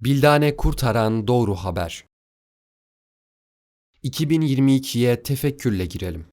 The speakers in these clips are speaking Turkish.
Bildane kurtaran doğru haber. 2022'ye tefekkürle girelim.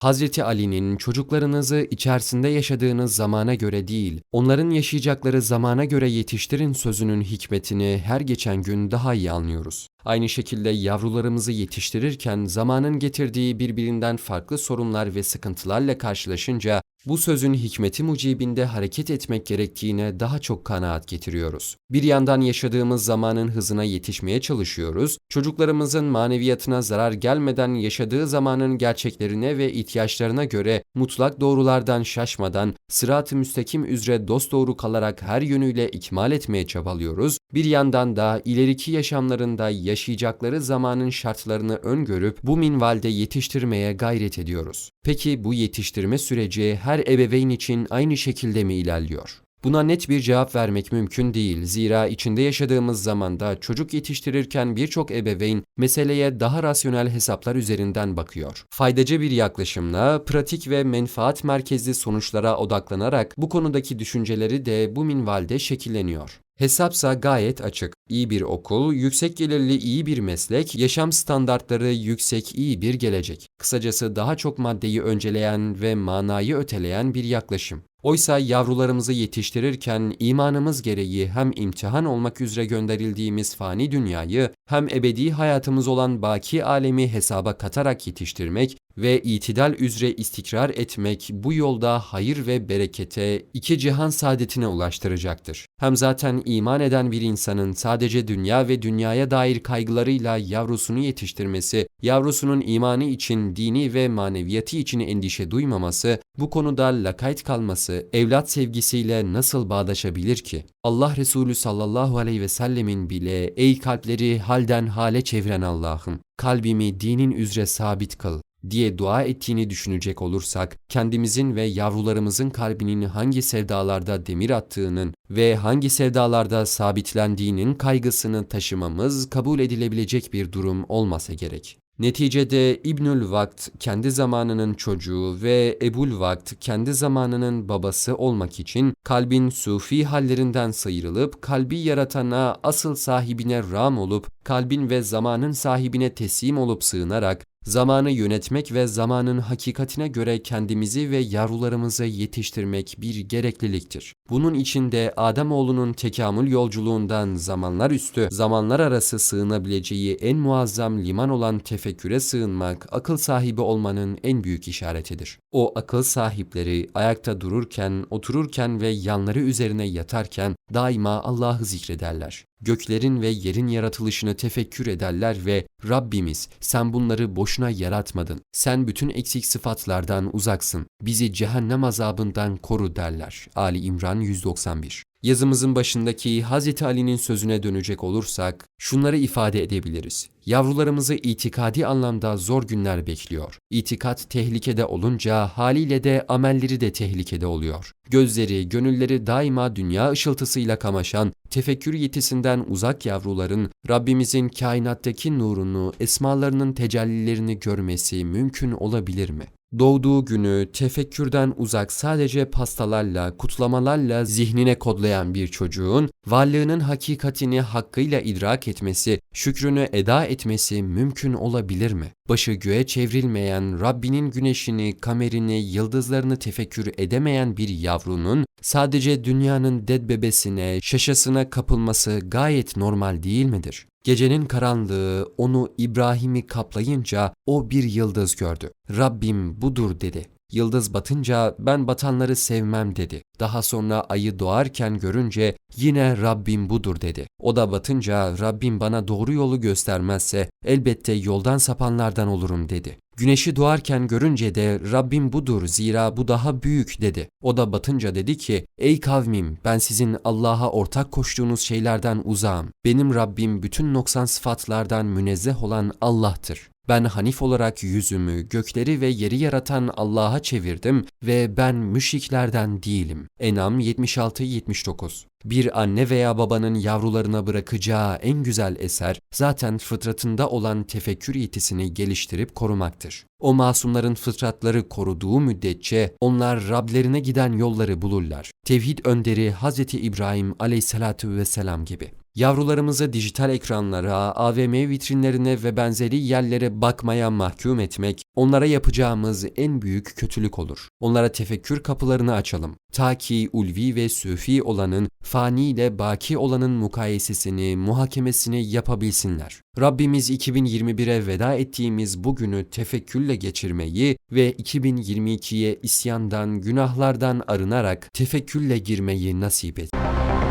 Hazreti Ali'nin çocuklarınızı içerisinde yaşadığınız zamana göre değil, onların yaşayacakları zamana göre yetiştirin sözünün hikmetini her geçen gün daha iyi anlıyoruz. Aynı şekilde yavrularımızı yetiştirirken zamanın getirdiği birbirinden farklı sorunlar ve sıkıntılarla karşılaşınca bu sözün hikmeti mucibinde hareket etmek gerektiğine daha çok kanaat getiriyoruz. Bir yandan yaşadığımız zamanın hızına yetişmeye çalışıyoruz, çocuklarımızın maneviyatına zarar gelmeden yaşadığı zamanın gerçeklerine ve ihtiyaçlarına göre mutlak doğrulardan şaşmadan sırat-ı müstakim üzere dosdoğru kalarak her yönüyle ikmal etmeye çabalıyoruz. Bir yandan da ileriki yaşamlarında yaşayacakları zamanın şartlarını öngörüp bu minvalde yetiştirmeye gayret ediyoruz. Peki bu yetiştirme süreci her ebeveyn için aynı şekilde mi ilerliyor? Buna net bir cevap vermek mümkün değil. Zira içinde yaşadığımız zamanda çocuk yetiştirirken birçok ebeveyn meseleye daha rasyonel hesaplar üzerinden bakıyor. Faydacı bir yaklaşımla pratik ve menfaat merkezli sonuçlara odaklanarak bu konudaki düşünceleri de bu minvalde şekilleniyor. Hesapsa gayet açık. İyi bir okul, yüksek gelirli iyi bir meslek, yaşam standartları yüksek iyi bir gelecek. Kısacası daha çok maddeyi önceleyen ve manayı öteleyen bir yaklaşım. Oysa yavrularımızı yetiştirirken imanımız gereği hem imtihan olmak üzere gönderildiğimiz fani dünyayı hem ebedi hayatımız olan baki alemi hesaba katarak yetiştirmek ve itidal üzere istikrar etmek bu yolda hayır ve berekete, iki cihan saadetine ulaştıracaktır. Hem zaten iman eden bir insanın sadece dünya ve dünyaya dair kaygılarıyla yavrusunu yetiştirmesi, yavrusunun imanı için, dini ve maneviyatı için endişe duymaması, bu konuda lakayt kalması, evlat sevgisiyle nasıl bağdaşabilir ki? Allah Resulü sallallahu aleyhi ve sellemin bile ey kalpleri halden hale çeviren Allah'ım, kalbimi dinin üzere sabit kıl, diye dua ettiğini düşünecek olursak, kendimizin ve yavrularımızın kalbinin hangi sevdalarda demir attığının ve hangi sevdalarda sabitlendiğinin kaygısını taşımamız kabul edilebilecek bir durum olmasa gerek. Neticede İbnül Vakt kendi zamanının çocuğu ve Ebul Vakt kendi zamanının babası olmak için kalbin sufi hallerinden sıyrılıp kalbi yaratana asıl sahibine ram olup kalbin ve zamanın sahibine teslim olup sığınarak zamanı yönetmek ve zamanın hakikatine göre kendimizi ve yavrularımızı yetiştirmek bir gerekliliktir. Bunun içinde Ademoğlunun tekamül yolculuğundan zamanlar üstü, zamanlar arası sığınabileceği en muazzam liman olan tefekküre sığınmak, akıl sahibi olmanın en büyük işaretidir. O akıl sahipleri ayakta dururken, otururken ve yanları üzerine yatarken daima Allah'ı zikrederler göklerin ve yerin yaratılışını tefekkür ederler ve Rabbimiz sen bunları boşuna yaratmadın. Sen bütün eksik sıfatlardan uzaksın. Bizi cehennem azabından koru derler. Ali İmran 191 Yazımızın başındaki Hz. Ali'nin sözüne dönecek olursak şunları ifade edebiliriz. Yavrularımızı itikadi anlamda zor günler bekliyor. İtikat tehlikede olunca haliyle de amelleri de tehlikede oluyor. Gözleri, gönülleri daima dünya ışıltısıyla kamaşan, tefekkür yetisinden uzak yavruların Rabbimizin kainattaki nurunu, esmalarının tecellilerini görmesi mümkün olabilir mi? Doğduğu günü tefekkürden uzak sadece pastalarla, kutlamalarla zihnine kodlayan bir çocuğun varlığının hakikatini hakkıyla idrak etmesi, şükrünü eda etmesi mümkün olabilir mi? Başı göğe çevrilmeyen, Rabbinin güneşini, kamerini, yıldızlarını tefekkür edemeyen bir yavrunun sadece dünyanın dead bebesine, şaşasına kapılması gayet normal değil midir? Gecenin karanlığı onu İbrahim'i kaplayınca o bir yıldız gördü. Rabbim budur dedi. Yıldız batınca ben batanları sevmem dedi. Daha sonra ayı doğarken görünce yine Rabbim budur dedi. O da batınca Rabbim bana doğru yolu göstermezse elbette yoldan sapanlardan olurum dedi. Güneşi doğarken görünce de Rabbim budur zira bu daha büyük dedi. O da batınca dedi ki ey kavmim ben sizin Allah'a ortak koştuğunuz şeylerden uzağım. Benim Rabbim bütün noksan sıfatlardan münezzeh olan Allah'tır. Ben Hanif olarak yüzümü gökleri ve yeri yaratan Allah'a çevirdim ve ben müşriklerden değilim. Enam 76-79 Bir anne veya babanın yavrularına bırakacağı en güzel eser zaten fıtratında olan tefekkür yetisini geliştirip korumaktır. O masumların fıtratları koruduğu müddetçe onlar Rablerine giden yolları bulurlar. Tevhid önderi Hz. İbrahim aleyhissalatu vesselam gibi. Yavrularımızı dijital ekranlara, AVM vitrinlerine ve benzeri yerlere bakmaya mahkum etmek, onlara yapacağımız en büyük kötülük olur. Onlara tefekkür kapılarını açalım. Ta ki ulvi ve süfi olanın, fani ile baki olanın mukayesesini, muhakemesini yapabilsinler. Rabbimiz 2021'e veda ettiğimiz bugünü tefekkürle geçirmeyi ve 2022'ye isyandan, günahlardan arınarak tefekkürle girmeyi nasip et.